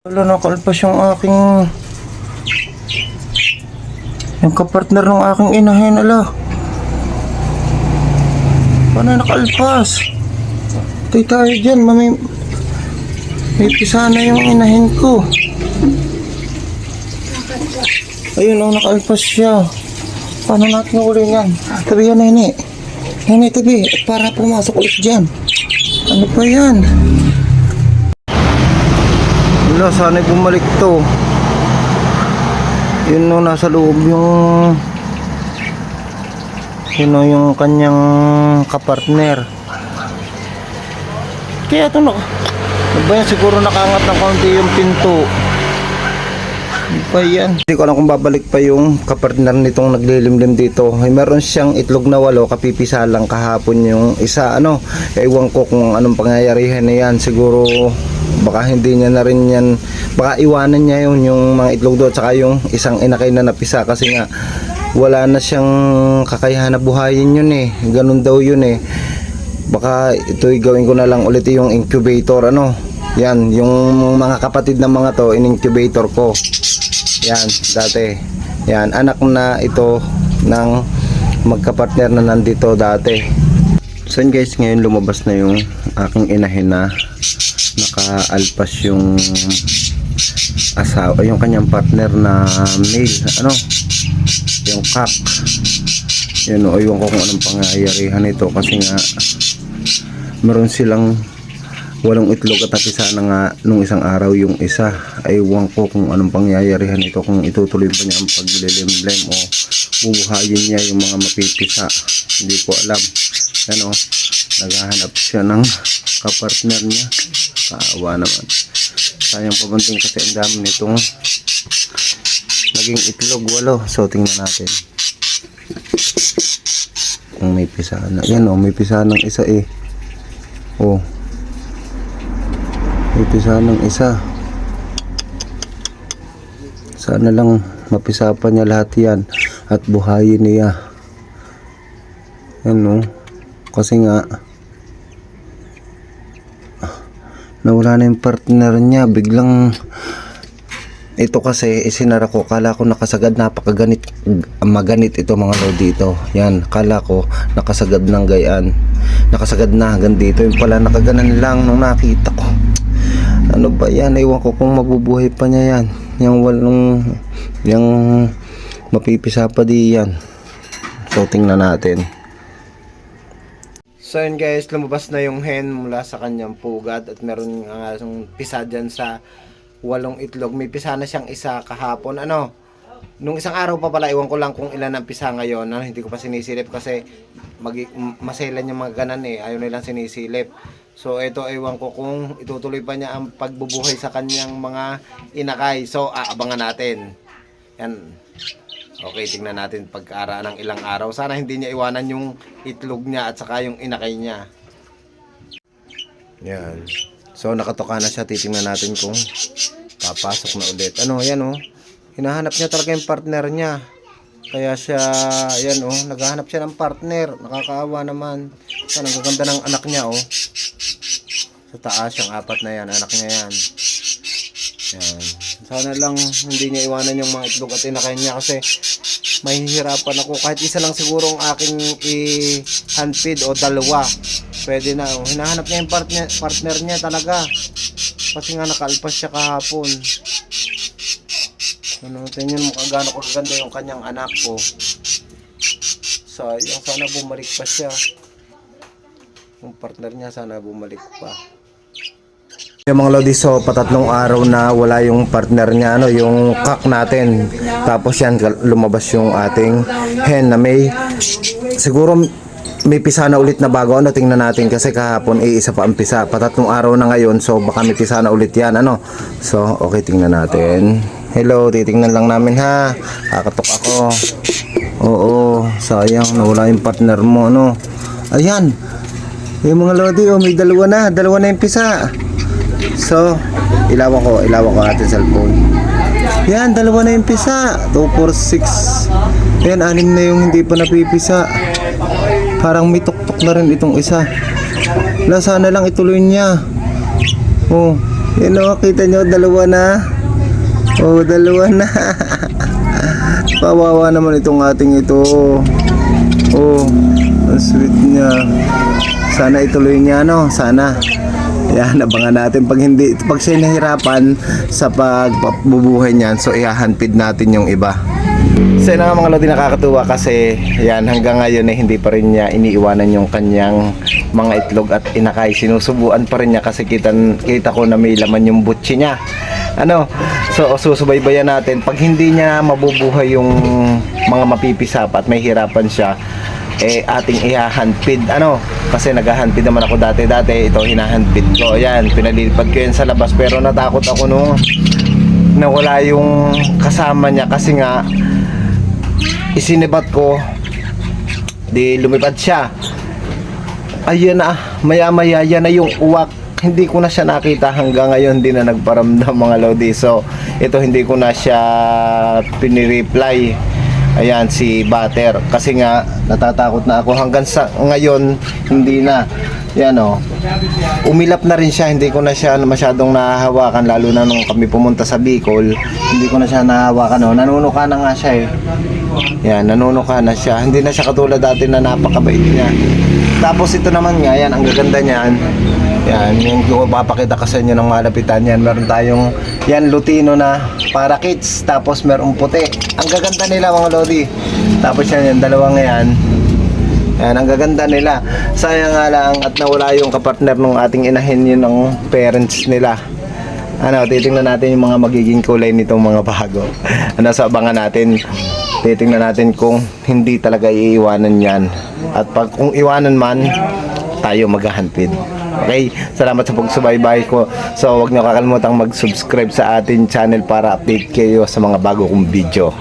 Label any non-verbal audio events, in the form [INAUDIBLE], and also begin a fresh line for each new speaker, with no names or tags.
Wala nakalpas yung aking... Yung kapartner ng aking inahin, ala. Paano nakalpas? Tay tayo dyan, mami... May pisa na yung inahin ko. Ayun, oh, nakalpas siya. Paano natin uli yan? Tabi yan, nene. Nene, tabi. Para pumasok ulit dyan. Ano pa yan? Wala, sana'y bumalik to. Yun no, nasa loob yung... Yun no, yung kanyang kapartner. Kaya ito na... Ano ba yan? Siguro nakaangat ng konti yung pinto. Ba yan? Hindi ko alam kung babalik pa yung kapartner nitong naglilimlim dito. Ay, meron siyang itlog na walo, kapipisa lang kahapon yung isa. Ano, ewan ko kung anong pangyayarihan na yan. Siguro baka hindi niya na rin yan baka iwanan niya yun yung mga itlog doon tsaka yung isang inakay na napisa kasi nga wala na siyang kakayahan na buhayin yun eh. Ganun daw yun eh. Baka ito'y gawin ko na lang ulit yung incubator ano? Yan yung mga kapatid ng mga to in-incubator ko. Yan dati. Yan anak na ito ng magkapartner na nandito dati. So guys ngayon lumabas na yung aking inahin na nakaalpas yung asawa, yung kanyang partner na male, ano, yung kak. Yun, o, iwan ko kung anong pangyayarihan nito kasi nga meron silang walong itlog at napisa na nga nung isang araw yung isa. Aywan ko kung anong pangyayarihan nito kung itutuloy pa niya ang paglilimlem o bubuhayin niya yung mga mapipisa. Hindi ko alam. Ano, naghahanap siya ng kapartner niya. Kaawa naman. Sayang pabanting kasi ang dami nitong naging itlog walo. So tingnan natin. Kung may pisa na. Yan o, may pisa ng isa eh. Oh. May pisa ng isa. Sana lang mapisa pa niya lahat yan at buhayin niya. Yan o. Kasi nga nawala na yung partner niya. Biglang ito kasi isinara ko. Kala ko nakasagad napakaganit maganit ito mga lodi ito yan kala ko nakasagad ng gayan. Nakasagad na hanggang dito. Yung pala nakaganan lang nung nakita ko. Ano ba yan? Ewan ko kung mabubuhay pa niya yan. Yung walong yung mapipisa pa di yan. So tingnan natin So yun guys, lumabas na yung hen mula sa kanyang pugad at meron nga uh, pisa dyan sa walong itlog. May pisa na siyang isa kahapon. Ano? Nung isang araw pa pala, iwan ko lang kung ilan ang pisa ngayon. Ano, hindi ko pa sinisilip kasi mag maselan yung mga ganan eh. Ayaw nilang sinisilip. So ito, iwan ko kung itutuloy pa niya ang pagbubuhay sa kanyang mga inakay. So aabangan natin. Yan. Okay, tingnan natin pagkaara ng ilang araw. Sana hindi niya iwanan yung itlog niya at saka yung inakay niya. Yan. So nakatoka na siya. Titingnan natin kung papasok na ulit. Ano, yan oh. Hinahanap niya talaga yung partner niya. Kaya siya, yan oh, naghahanap siya ng partner. Nakakaawa naman. Yan, ang gaganda ng anak niya oh. Sa taas, yung apat na yan, anak niya yan. Yan. Sana lang hindi niya iwanan yung mga itlog at inakay niya kasi mahihirapan ako. Kahit isa lang siguro ang aking i-handfeed o dalawa. Pwede na. Oh. Hinahanap niya yung partner, partner niya talaga. Kasi nga nakalpas siya kahapon. Ano, tingnan mo kagano ko ganda yung kanyang anak ko. Sayang, sana bumalik pa siya. Yung partner niya sana bumalik pa. Yung mga lodi, so patatlong araw na wala yung partner niya, ano, yung kak natin. Tapos yan, lumabas yung ating hen na may, siguro may pisa na ulit na bago. Ano, tingnan natin kasi kahapon eh, isa pa ang pisa. Patatlong araw na ngayon, so baka may pisa na ulit yan, ano. So, okay, tingnan natin. Hello, titingnan lang namin ha. Kakatok ako. Oo, sayang, nawala yung partner mo, ano. Ayan, yung mga lodi, oh, may dalawa na. Dalawa na yung pisa. So, ilawan ko, ilawan ko ating cellphone. Yan, dalawa na yung pisa. 2, 4, 6. Yan, anim na yung hindi pa napipisa. Parang may tuktok na rin itong isa. Wala, sana lang ituloy niya. Oh, Yun o, kita nyo, dalawa na. Oh, dalawa na. [LAUGHS] Pawawa naman itong ating ito. Oh, ang sweet niya. Sana ituloy niya, no? Sana. Yan, abangan natin pag hindi, pag siya nahirapan sa pagbubuhay niyan, so ihahanpid natin yung iba. So yun nga mga lodi nakakatuwa kasi yan hanggang ngayon eh hindi pa rin niya iniiwanan yung kanyang mga itlog at inakay. Sinusubuan pa rin niya kasi kita, kita ko na may laman yung butsi niya. Ano? So susubaybayan natin pag hindi niya mabubuhay yung mga mapipisap at may hirapan siya eh ating ihahandpid ano? Kasi naghahandpid naman ako dati dati ito hinahandpid ko. Yan pinalilipad ko yan sa labas. Pero natakot ako nung nawala yung kasama niya. Kasi nga isinibat ko di lumipad siya. Ayun na maya maya yan na yung uwak. Hindi ko na siya nakita hanggang ngayon. Hindi na nagparamdam mga lodi. So ito hindi ko na siya pinireply ayan si Butter. Kasi nga natatakot na ako. Hanggang sa ngayon hindi na. Yan o umilap na rin siya. Hindi ko na siya masyadong nahahawakan lalo na nung kami pumunta sa Bicol. Hindi ko na siya nahahawakan o nanunuka na nga siya eh. Yan nanunuka na siya. Hindi na siya katulad dati na napakabait niya. Tapos ito naman nga yan ang gaganda niyan yan yung yung papakita ko sa inyo ng malapitan yan meron tayong yan lutino na para kids tapos meron puti ang gaganda nila mga lodi tapos yan yung dalawang yan yan, ang gaganda nila. Sayang nga lang at nawala yung kapartner ng ating inahin yun ng parents nila. Ano, titingnan natin yung mga magiging kulay nitong mga bago. [LAUGHS] Ano, sa abangan natin, titingnan natin kung hindi talaga iiwanan yan. At pag kung iwanan man, tayo maghahanpid. Okay, salamat sa pagsubaybay ko. So, huwag niyo kakalimutang mag-subscribe sa ating channel para update kayo sa mga bago kong video.